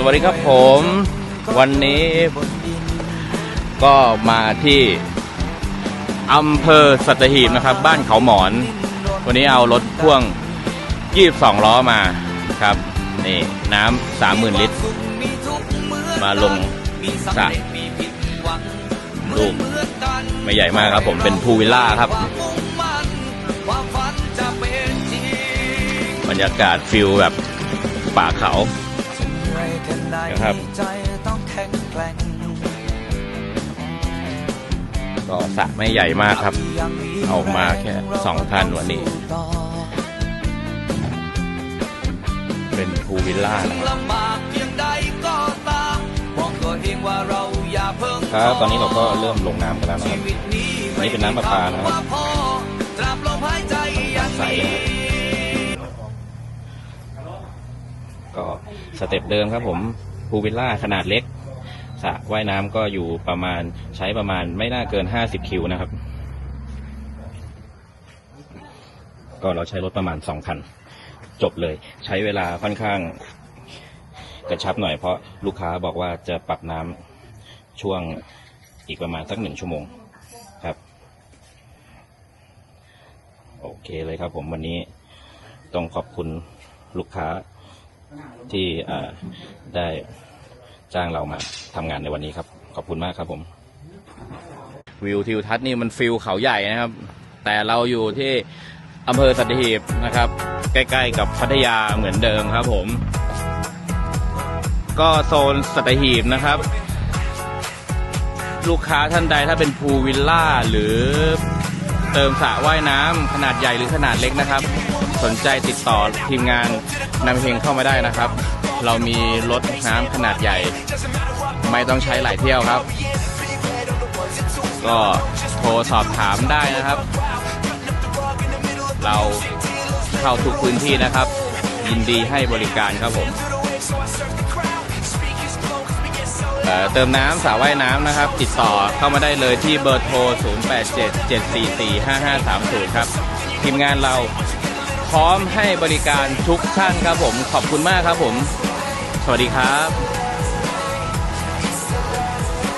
สวัสดีครับผม วันนี้ก็มาที่อำเภอสัตหีบนะครับ บ้านเขาหมอน วันนี้เอารถพ่วง 22 ล้อมาครับ นี่น้ำ30,000 ลิตร มาลงสระลูกไม่ใหญ่มากครับผมเป็นพูลวิลล่าครับ บรรยากาศฟิลแบบป่าเขา นะครับก็สระไม่ใหญ่มากครับ เอามาแค่สองท่านวันนี้ เป็นพูลวิลล่านะครับครับตอนนี้เราก็เริ่มลงน้ำกันแล้วนะครับอันนี้เป็นน้ำประปานะครับใสนะครับ สเต็ปเดิมครับผมพูลวิลล่าขนาดเล็กสระว่ายน้ำก็อยู่ประมาณใช้ประมาณไม่น่าเกิน 50 คิวนะครับ ก็เราใช้รถประมาณ 2 คัน จบเลย ใช้เวลาค่อนข้างกระชับหน่อยเพราะลูกค้าบอกว่าจะปรับน้ำช่วงอีกประมาณสักหนึ่งชั่วโมงครับ โอเคเลยครับผมวันนี้ต้องขอบคุณลูกค้า ที่ได้จ้างเรามาทำงานในวันนี้ครับ ขอบคุณมากครับผม วิวทิวทัศน์นี่มันฟิลเขาใหญ่นะครับ แต่เราอยู่ที่อำเภอสัตหีบนะครับ ใกล้ๆกับพัทยาเหมือนเดิมครับผม ก็โซนสัตหีบนะครับ ลูกค้าท่านใดถ้าเป็นพูลวิลล่าหรือเติมสระว่ายน้ำขนาดใหญ่หรือขนาดเล็กนะครับ สนใจติดต่อทีมงานนำเพลงเข้ามาได้นะครับ เรามีรถน้ำขนาดใหญ่ ไม่ต้องใช้หลายเที่ยวครับ ก็โทรสอบถามได้นะครับ เราเข้าทุกพื้นที่นะครับ ยินดีให้บริการครับผมเเติมน้ำสระว่ายน้ำนะครับ ติดต่อเข้ามาได้เลยที่เบอร์โทร 0877445530 ครับ ทีมงานเรา พร้อมให้บริการทุกท่านครับผม ขอบคุณมากครับผม สวัสดีครับ